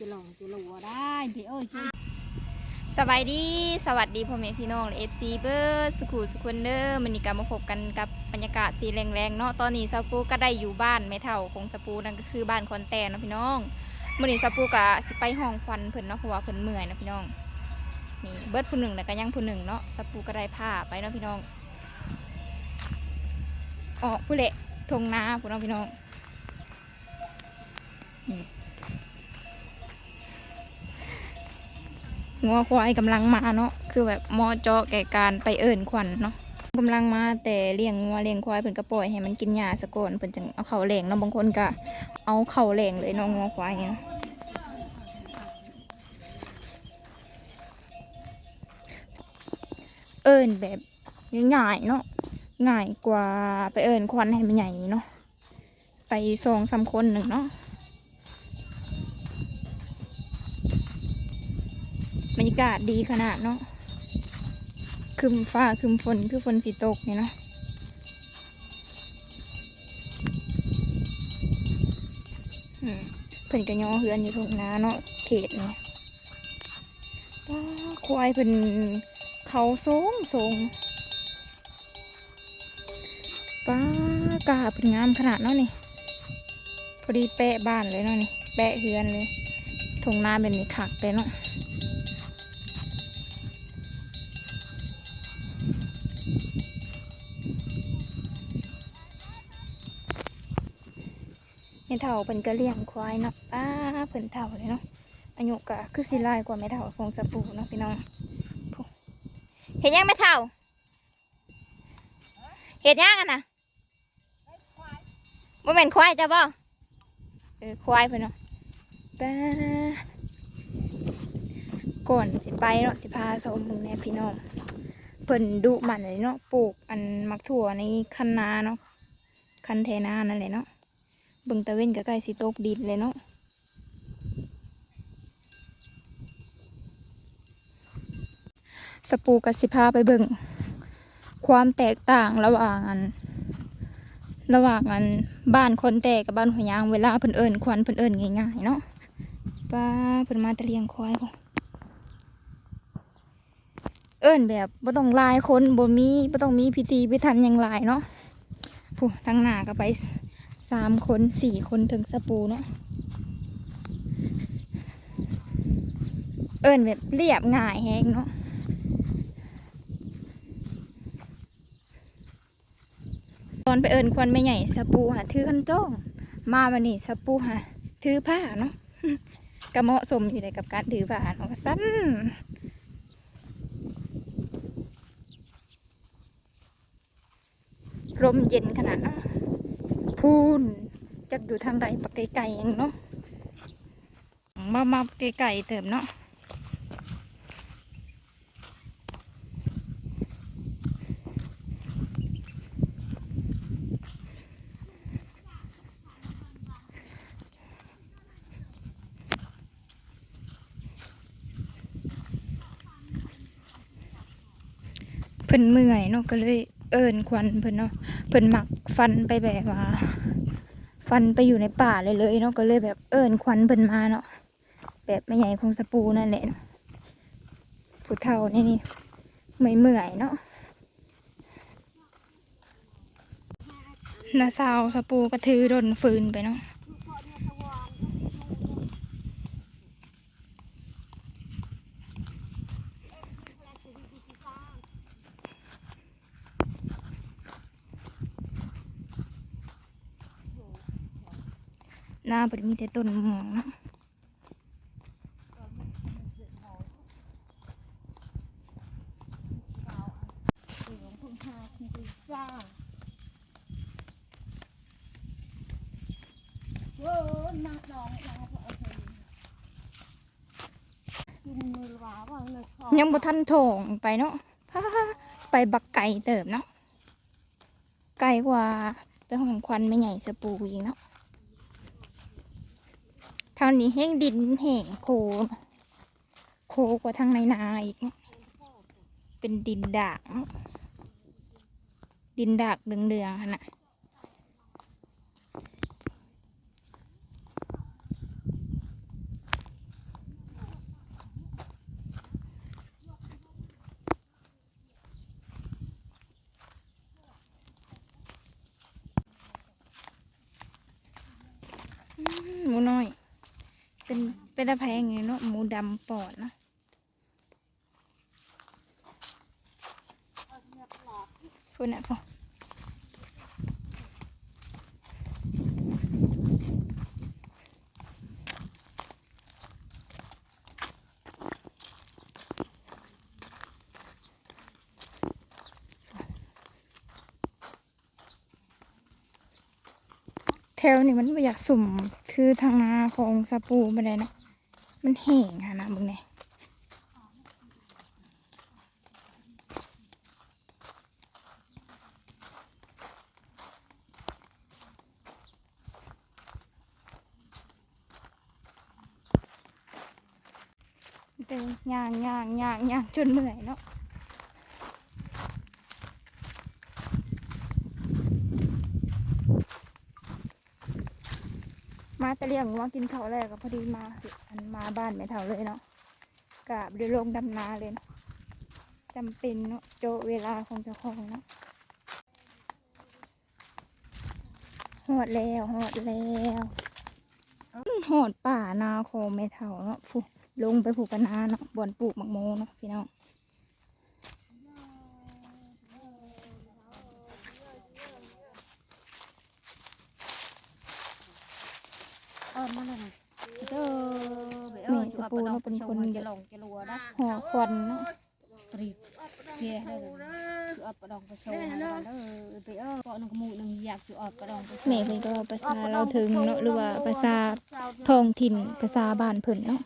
จะหลงจะหลัวได้พี่เอ้ยช่วยสบายดีสวัสดีพ่อแม่พี่น้องเอฟซีเบอร์สกูสกุนเดอร์มันนี้ก็มาพบกันกับบรรยากาศสีแรงๆเนาะตอนนี้ซาปูก็ได้อยู่บ้านไม่เท่าของซาปูนั่นก็คือบ้านคอนแตนนะพี่น้องมื่อนี้ซาปูก็สิไปห้องควันเพิ่นเนาะเพราะว่าเพิ่นเมื่อยนะพี่น้องนี่เบิร์ดผู้หนึ่งแล้วก็ยังผู้หนึ่งเนาะซาปูก็ได้ผ้าไปเนาะพี่น้องออกผู้เละทงนาผู้น้องพี่น้องนี่ งัวควายกำลังมาเนาะคือแบบมอเจาะแก่การไปเอิ่นขวัญเนาะกำลังมาแต่เลี้ยงงัวเลี้ยงควายเพิ่นก็ปล่อยให้มันกินหญ้าสะก่อนเพิ่นจึงเอาเข่าแหลงเนาะบางคนก็เอาเข่าแหลงเลยเนาะงัวควายเนี่ยเอิ่นแบบง่ายเนาะง่ายกว่าไปเอิ่นควันให้มันใหญ่เนาะไปสองสามคนหนึ่งเนาะากาศดีขนาดเนาะคืมฟ้าคืมฝนคือฝนสีตกเนี่ยเนาะเพิ่นก็ย่อเฮือนอยู่ตรงนาเนาะเขตเนี่ยควายเพิ่นเขาสูงสูงป้ากาเพิ่นงามขนาดเนาะนี่พอดีแปะบ้านเลยเนาะนี่แปะเฮือนเลยทงนาเป็นนี่ขักเลยเนาะ ม่เฒ่าเพิ่นก็เลี้ยงควายเนาะป้าเพิ่นเฒ่าเลยเนาะอายุก็คือสิลายกว่าแม่เฒ่าของสปูเนาะพี่น้องเห็นยังแม่เฒ่าเห็นยังอะนะบ่แม่นควายจ้ะบ่เออควายเพิ่นเนาะป้าก่อนสิไปเนาะสิพาชมมึงแน่พี่น้อง เพิ่นดุมันเลยเนาะปลูกอันมักถั่วในคันนาเนาะคันเทนานั่นแหละเนาะเบิ่งตะเว้นก็ใกล้สิตกดินเลยเนาะสปูกับสิพาไปเบิ่งความแตกต่างระหว่างอัน ระหว่างอันบ้านคนแตกกับบ้านหัวยางเวลาเพิ่นเอิญควันเพิ่นเอิญง่ายๆเนาะป้าเพิ่นมาตะเลียงควายบ่ อิญแบบบ่ต้องลายคนบ่มีบ่ต้องมีพิธีพิธันยังหลายเนาะผู้ทางหน้าก็ไปสามคนสี่คนถึงสปูเนาะเอิญแบบเรียบง่ายแฮงเนาะตอนไปเอิญควันไม่ใหญ่สปูหะถือคันจ้อง มาวันนี้สปูหะถือผ้าเนาะก็เหมาะสมอยู่ในกับการถือผ้าเนาะสั้น ลมเย็นขนาดนะพูนจักอยู่ทางใดปักไก่ๆเองเนาะมามาไก่ๆเติมเนาะเพิ่นเมื่อยเนาะก็เลย เอิญควันเพิ่นเนาะเพิ่นหมักฟันไปแบบว่า ฟันไปอยู่ในป่าเลยเลยเนาะก็เลยแบบเอิญควันเพิ่นมาเนาะแบบไม่ใหญ่คงสปูนั่นแหละผู้เฒ่านี่นี่เมื่อยเมื่อยเนาะนาสาวสปูก็ถือดนฟืนไปเนาะ หน้าเพิ่นมีแต่ต้นม่วงเนาะยังไปท่านทองบ่ทันโถงไปเนาะไปบักไก่เติบเนาะไกลกว่าไปห้องควันไม่ใหญ่สปูอีกเนาะ ทางนี้แห้งดินแห้งโค โคกว่าทางในนาอีก เป็นดินดากเนาง ดินดากเหลืองๆคันน่ะ เป็นตะแพงไงเนาะหมูดำปอดเนาะพูดนะพ่อแถวนี้มันไม่อยากสุ่มคือทางนาของสปูไปเลยเนาะ มันแห้งค่ะนะมึงเนี่ยเป็นย่างย่างย่างย่างจนเมื่อยเนาะ มาแตะเลียงว่ากินข้าวแรกก็พอดีมาอันมาบ้านแม่เฒ่าเลยเนาะกะเดี๋ยวลงดำนาเลยเนาะจำเป็นเนาะโจเวลาของเจ้าของเนาะหอดแล้วหอดแล้วหอดป่านาโคงแม่เฒ่าเนาะผูลงไปผูกกันนาเนาะบ่อนปลูกหมักโมเนาะพี่น้อง เออมาเลยนะเด้อไปเอ้ยเอาไปดอกไปชมมันจะลงจะรัวนะห่อควันเนาะตรีเฮียได้เลยคือเอาไปดองไปชมมันเด้อไปเอ้ยก็นึกมูนึงอยากจะเอาไปดองไปชมแม่เพิ่นก็เว้าภาษาเราถึงเนาะหรือว่าภาษาท้องถิ่นภาษาบ้านเพิ่นเนาะ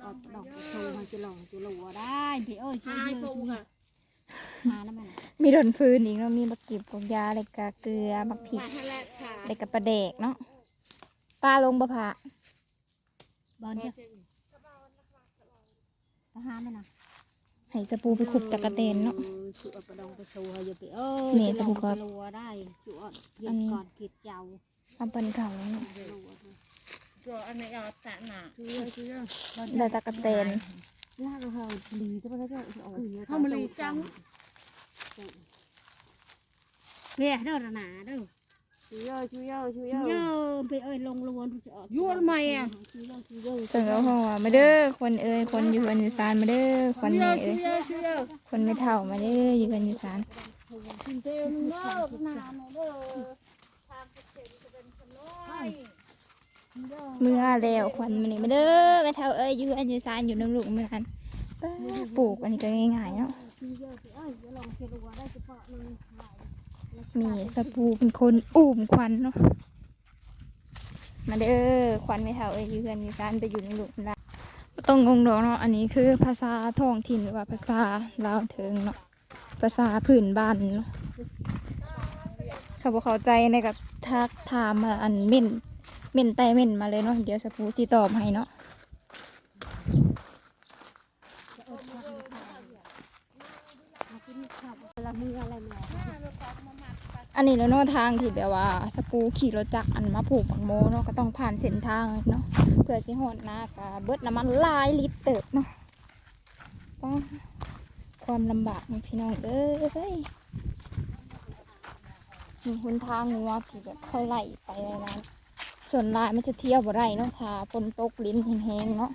เอาไปดองไปชมมันจะลงจะรัวได้ไปเอ้ยช่วยเยอะมาแล้วมันมีดนฟืนอีกเนาะมีบักกีบกอกยาอะไรกะเกลือบักพริกอะไรกะปลาแดกเนาะปลาลงบะพะ บอลเจ้าทหารไหมนะให้สปูไปขุบตะกะเตนเนาะคือเอาไปดองไปชมให้เยอะไปเอ้ยแม่จะลตะงกุกจะก็รัวได้จุดเย็นก่อนกิดเจ้าเอาปันเขาเนาะจะรัว Rồi anh này ở tạ nạ. ได้ตะกะเตนลากเราหลีก็ไม่ได้ก็โอ้ย Không mà lì trắng. เบี้ยเด้อหนาเด้อ Chú ơi, chú ơi, chú เยอะไปเอ้ยลงลวนจะออก Vua mày à. ชูเยอะชูเยอะเพิ่นก็ห่อมาเด้อคนเอ้ยคนอยู่คนอีสานมาเด้อคน Chú แม่ ơi, เอ้ย chú ơi, chú ơi. คนไม่เท่ามาเด้ออยู่คนอีสานกินเต็มเด้อหนาเด้อทางเกษตรจะเป็นคนน้อยเมื่อแล้วควันมันนี่มาเด้อแม่เท่าเอ้ยอยู่อันอยู่ซานอยู่น้ำลูกเมื่อนั้นป้าปลูกอันนี้ก็ง่ายๆเนาะ มีสปูเป็นคนอุ้มควันเนาะมาเด้อควันไม่เท่าเอ้ยอยู่อนอยู่ซานไปอยู่ใน้ำลูกละต้องงงดอกเนาะอันนี้คือภาษาท้องถิ่นหรือว่าภาษาลาวเทิงเนาะภาษาพื้นบ้านเนาะเขาบอกเข้าใจในกับทักถามมาอันเม่นเม่นไตเม่นมาเลยเนาะเดี๋ยวสปูสิตอบให้เนาะเวลามืออะไรมา อันนี้แล้วเนาะทางที่แบบว่าสปูขี่รถจักรอันมาผูกบังโมเนาะก็ต้องผ่านเส้นทางเนาะเพื่อสิหอดหน้ากะเบิดน้ำมันลายลิตรเติบเนาะต้องความลำบากของพี่น้องเอ้ยมีหนทางงัวที่แบบเขาไล่ไปเลยนะส่วนลายมันจะเที่ยวบ่ได้เนาะถ้าฝนตกลิ้นแห้งๆเนาะ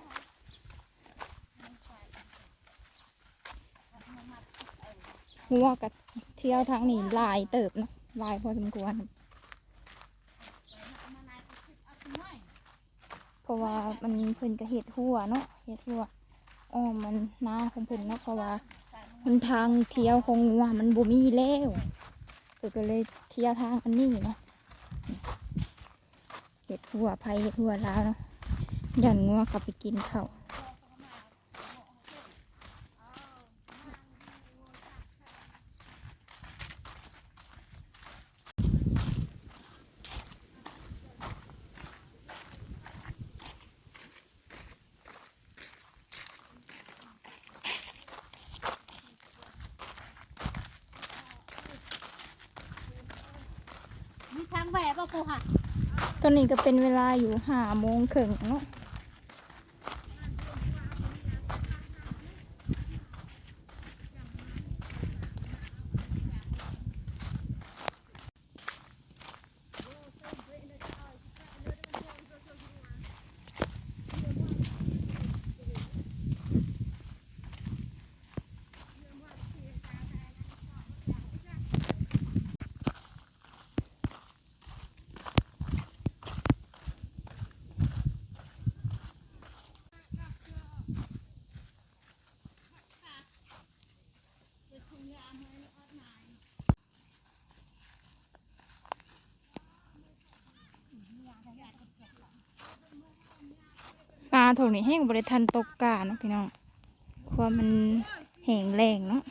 งัวกับเที่ยวทางนี้ลายเติบเนาะ ลายพอสมควร เพราะว่ามันเพิ่นก็เห็ดหัวเนาะเห็ดหัวอ้อมมันน้าของเพิ่นเนาะเพราะว่ามันทางเที่ยวของงัวมันบ่มีแล้วเพิ่นก็เลยเที่ยวทางอันนี้เนาะเห็ดหัวไผเห็ดหัวลาวเนาะยันงัวกลับไปกินข้าว มี ทางแหวกป่ะกูค่ะตอนนี้ก็เป็นเวลาอยู่ห้าโมงครึ่งเนาะ นาโถนี่แห้งบริทันตกกาเนาะพี่น้องความมันแห้งแรงเนาะ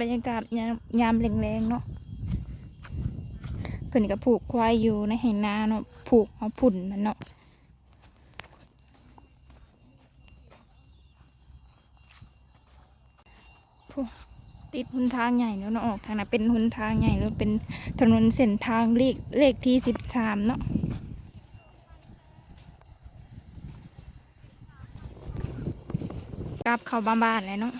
บรรยากาศยามยามแรงๆเนาะเพิ่นก็ผูกควายอยู่ในแห่งนาเนาะผูกเอาผุ่นมันเนาะ ติดหนทางใหญ่แล้วเนาะออกทางนั้นเป็นหนทางใหญ่แล้วเป็นถนนเส้นทางเลขเลขที่สิบสามเนาะกลับเข้าบ้านๆเลยเนาะ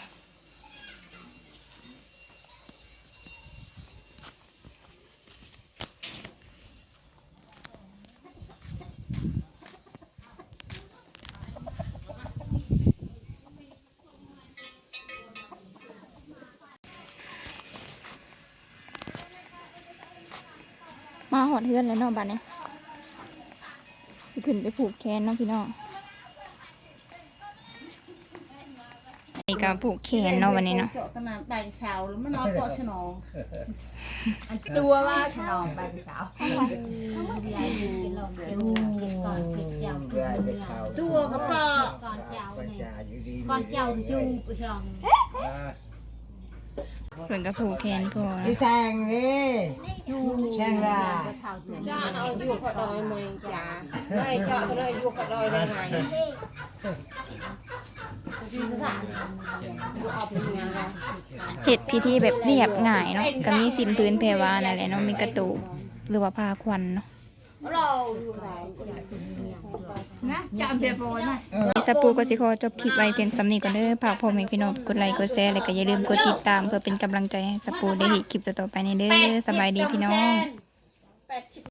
มาหอดเฮือนแล้วเนาะบ้านนี้จะขึ้นไปผูกแขนเนาะพี่น้องนี่ก็ผูกแขนเนาะวันนี้เนาะเจาะขนาดใบเสาแล้วมันนอนเกาะฉนองตัวว่าฉลองไปสาวยายกินลงกินกินก่อนกินเจ้ากินเนื้อตัวกระป๋อก่อนเจ้าปัญเนี่ยญาอยู่ดีก่อนเจ้าจูไปฉลอง เพิ่นก็ผูกแขนพอนี่นะแทงนี่จูแช่งละเท่าจ้าเอาอยู่กับดอยเมยจ้าไม่เจาก็เลยอยู่กับดอยเป็นยังไงเฮ็ดพิธีแบบเรียบง่ายเนาะก็มีสินพื้นเพวานั่นแหละเนาะมีกระตูหรือว่าผ้าควันเนาะ เราดูไหนนะจำเปียโปนนะมีสปูก็สิขอจบคลิปไว้เพียงสำนี้ก่อนเด้อฝากพ่อแม่พี่น้องกดไลค์กดแชร์แล้วก็อย่าลืมกดติดตามเพื่อเป็นกำลังใจให้สปูได้เห็นคลิปต่อๆไปในเด้อสบายดีพี่น้องแปดสิบ